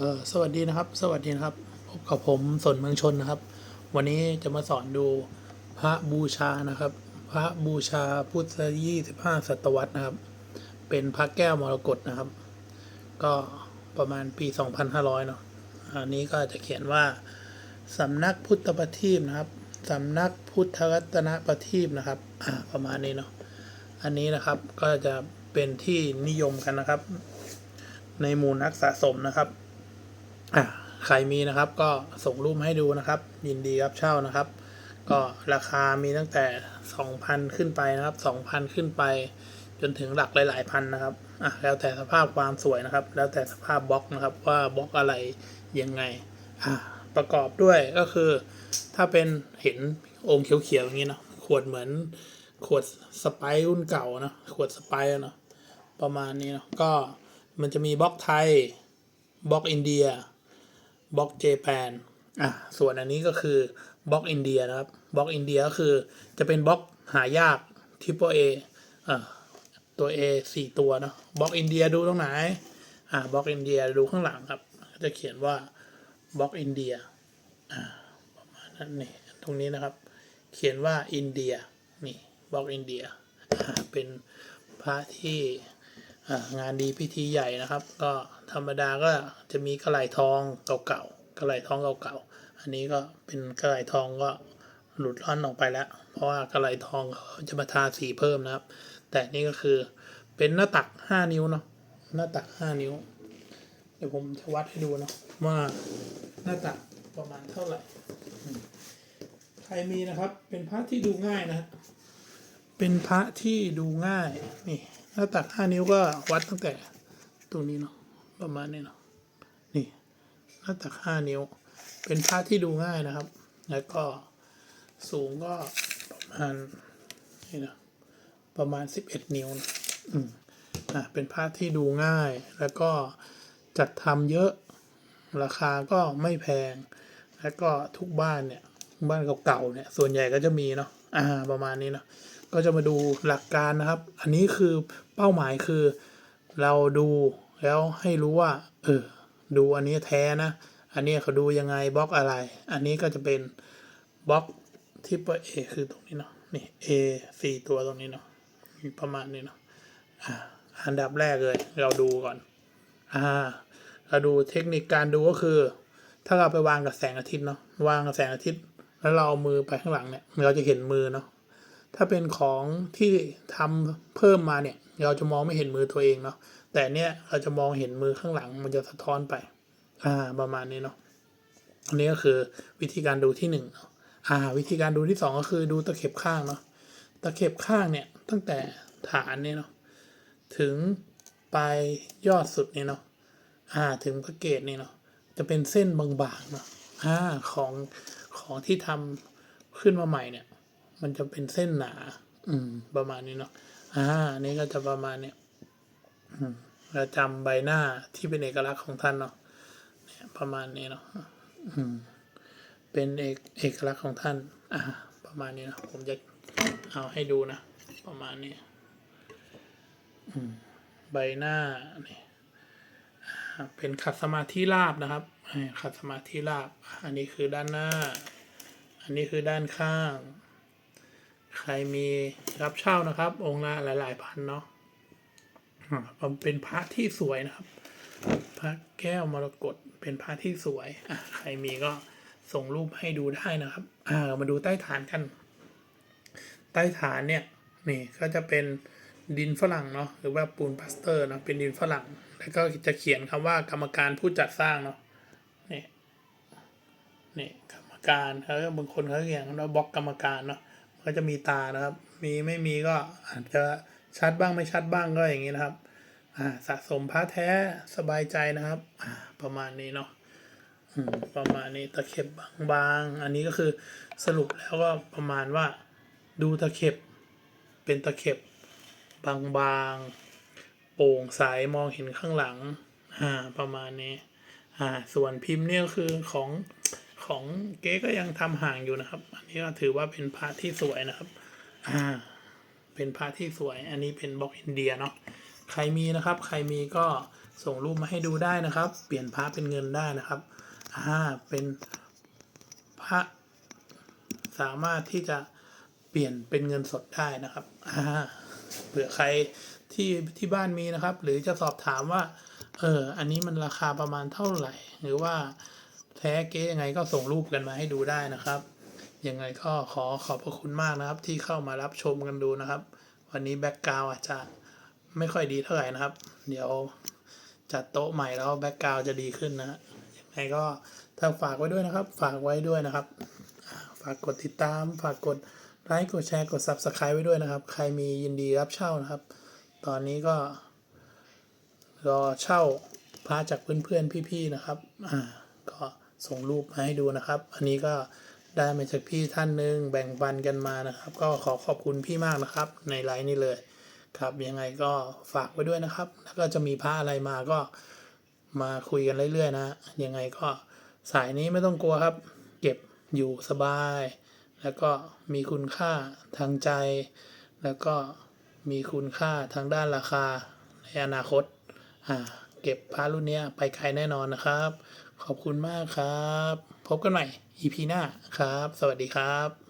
เออสวัสดีนะครับ สวัสดีนะครับพบกับผมสนเมืองชนนะครับ วันนี้จะมาสอนดูพระบูชานะครับ พระบูชาพุทธยี่สิบห้าศตวรรษนะครับ เป็นพระแก้วมรกตนะครับ ก็ประมาณปี2500เนาะอันนี้ก็จะเขียนว่าสำนักพุทธประทีปนะครับสำนักพุทธรัตนประทีปนะครับอ่าประมาณนี้เนาะอันนี้นะครับก็จะเป็นที่นิยมกันนะครับ ในหมู่นักสะสมนะครับ อะใครมีนะครับก็ส่งรูปให้ดูนะครับ ยินดีรับเช่านะครับ ก็ราคามีตั้งแต่ 2,000 ขึ้นไปนะครับ 2,000 ขึ้นไป จนถึงหลักหลาย ๆ พันนะครับอะแล้วแต่สภาพความสวยนะครับ แล้วแต่สภาพบล็อกนะครับ ว่าบล็อกอะไรยังไงอะประกอบด้วยก็คือ ถ้าเป็นเห็นองค์เขียวๆอย่างนี้เนาะขวดเหมือนขวดสไปร์รุ่นเก่านะขวดสไปร์เนาะประมาณนี้เนาะก็มันจะมีบล็อกไทยบล็อกอินเดีย บล็อกเจแปนอะส่วนอันนี้ก็คือบล็อกอินเดียนะครับบล็อกอินเดียก็คือจะเป็นบล็อกหายากทิปเปอร์เออ่าตัว A สี่ตัวเนาะบล็อกอินเดียดูตรงไหนอ่าบล็อกอินเดียดูข้างหลังครับ จะเขียนว่าบล็อกอินเดียอ่าประมาณนั้นนี่ตรงนี้นะครับ เขียนว่าอินเดียนี่บล็อกอินเดียอ่าเป็นพระที่ งานดีพิธีใหญ่นะครับ ก็ธรรมดาก็จะมีกระไหลทองเก่าๆกระไหลทองเก่าๆอันนี้ก็เป็นกระไหลทองก็หลุดล่อนออกไปแล้ว เพราะว่ากระไหลทองเขาจะมาทาสีเพิ่มนะครับ แต่นี่ก็คือเป็นหน้าตักห้านิ้วเนาะหน้าตักห้านิ้ว เดี๋ยวผมจะวัดให้ดูเนาะว่าหน้าตักประมาณเท่าไหร่ใครมีนะครับ เป็นพระที่ดูง่ายนะเป็นพระที่ดูง่ายนี่ หน้าตักห้านิ้วก็วัดตั้งแต่ตรงนี้เนาะประมาณนี้เนาะนี่หน้าตักห้านิ้ว เป็นพระที่ดูง่ายนะครับ แล้วก็สูงก็ประมาณนี่นะประมาณสิบเอ็ดนิ้วนะอืมอะเป็นพระที่ดูง่าย แล้วก็จัดทำเยอะราคาก็ไม่แพง แล้วก็ทุกบ้านเนี่ยบ้านเก่าๆเนี่ยส่วนใหญ่ก็จะมีเนาะอ่าประมาณนี้เนาะ ก็จะมาดูหลักการนะครับ อันนี้คือเป้าหมายคือ เราดูแล้วให้รู้ว่า เออ ดูอันนี้แท้นะ อันนี้เขาดูยังไงบล็อกอะไร อันนี้ก็จะเป็นบล็อกที่เปิด A คือตรงนี้เนาะ นี่ A สี่ตัวตรงนี้เนาะมีประมาณนี้เนาะ อ่า อันดับแรกเลย เราดูก่อน อ่า เราดูเทคนิคการดูก็คือ ถ้าเราไปวางกับแสงอาทิตย์เนาะ วางกับแสงอาทิตย์ แล้วเราเอามือไปข้างหลังเนี่ย เราจะเห็นมือเนาะ ถ้าเป็นของที่ทำเพิ่มมาเนี่ย เราจะมองไม่เห็นมือตัวเองเนาะแต่เนี่ยเราจะมองเห็นมือข้างหลังมันจะสะท้อนไป อ่าประมาณนี้เนาะอันนี้ก็คือวิธีการดูที่หนึ่งอ่า วิธีการดูที่สองก็คือดูตะเข็บข้างเนาะตะเข็บข้างเนี่ยตั้งแต่ฐานเนี่ยเนาะถึงปลายยอดสุดเนี่ยเนาะอ่าถึงพระเกศเนี่ยเนาะจะเป็นเส้นบางๆเนาะอ่าของของที่ทำขึ้นมาใหม่เนี่ย มันจะเป็นเส้นหนา อืม ประมาณนี้เนาะอ่าอันนี้ก็จะประมาณเนี้ยอืมเราจำใบหน้าที่เป็นเอกลักษณ์ของท่านเนาะเนี่ยประมาณนี้เนาะอืมเป็นเอกเอกลักษณ์ของท่าน อ่า ประมาณนี้นะผมจะเอาให้ดูนะ ประมาณนี้อืมใบหน้านี่อ่าเป็นขัดสมาธิราบนะครับอ่าขัดสมาธิราบ อันนี้คือด้านหน้า อันนี้คือด้านข้าง ใครมีรับเช่านะครับ องค์ละหลาย ๆ พันเนาะมันเป็นพระที่สวยนะครับ พระแก้วมรกตเป็นพระที่สวยอะใครมีก็ส่งรูปให้ดูได้นะครับ อ่ามาดูใต้ฐานกัน ใต้ฐานเนี่ยนี่ก็จะเป็นดินฝรั่งเนาะหรือว่าปูนพลาสเตอร์เนาะเป็นดินฝรั่ง แล้วก็จะเขียนคำว่ากรรมการผู้จัดสร้างเนาะนี่นี่กรรมการเขาบางคนเขาเขียนว่าบล็อกกรรมการเนาะ ก็จะมีตานะครับ มีไม่มีก็อาจจะชัดบ้างไม่ชัดบ้างก็อย่างนี้นะครับอ่าสะสมพระแท้สบายใจนะครับอ่าประมาณนี้เนาะอืมประมาณนี้ตะเข็บบางๆ อันนี้ก็คือสรุปแล้วก็ประมาณว่าดูตะเข็บเป็นตะเข็บบางๆ โปร่งใสมองเห็นข้างหลังอ่าประมาณนี้อ่าส่วนพิมพ์เนี่ยก็คือของ ของเก๊ก็ยังทำห่างอยู่นะครับ อันนี้ก็ถือว่าเป็นพระที่สวยนะครับ อ่า เป็นพระที่สวย อันนี้เป็นบล็อกอินเดียเนาะ ใครมีนะครับ ใครมีก็ส่งรูปมาให้ดูได้นะครับ เปลี่ยนพระเป็นเงินได้นะครับ อ่า เป็นพระสามารถที่จะเปลี่ยนเป็นเงินสดได้นะครับ อ่า เผื่อใครที่ที่บ้านมีนะครับ หรือจะสอบถามว่า เออ อันนี้มันราคาประมาณเท่าไหร่ หรือว่า แท้เก๊ยังไงก็ส่งรูปกันมาให้ดูได้นะครับยังไงก็ขอขอบพระคุณมากนะครับที่เข้ามารับชมกันดูนะครับ วันนี้แบ็กกราวอาจจะไม่ค่อยดีเท่าไหร่นะครับ เดี๋ยวจัดโต๊ะใหม่แล้วแบ็กกราวจะดีขึ้นนะฮะยังไงก็ถ้าฝากไว้ด้วยนะครับ ฝากไว้ด้วยนะครับ ฝากกดติดตาม ฝากกดไลค์กดแชร์กด Subscribe ไว้ด้วยนะครับ ใครมียินดีรับเช่านะครับ ตอนนี้ก็ รอเช่าพระจากเพื่อนๆพี่ๆนะครับอ่าก็ ส่งรูปมาให้ดูนะครับ อันนี้ก็ได้มาจากพี่ท่านหนึ่งแบ่งปันกันมานะครับ ก็ขอขอบคุณพี่มากนะครับ ในไลน์นี้เลยครับยังไงก็ฝากไว้ด้วยนะครับ แล้วก็จะมีพระอะไรมาก็มาคุยกันเรื่อยๆนะยังไงก็สายนี้ไม่ต้องกลัวครับ เก็บอยู่สบาย แล้วก็มีคุณค่าทางใจ แล้วก็มีคุณค่าทางด้านราคาในอนาคตอ่าเก็บพระรุ่นนี้ไปไกลแน่นอนนะครับ ขอบคุณมากครับ พบกันใหม่ EP หน้าครับ สวัสดีครับ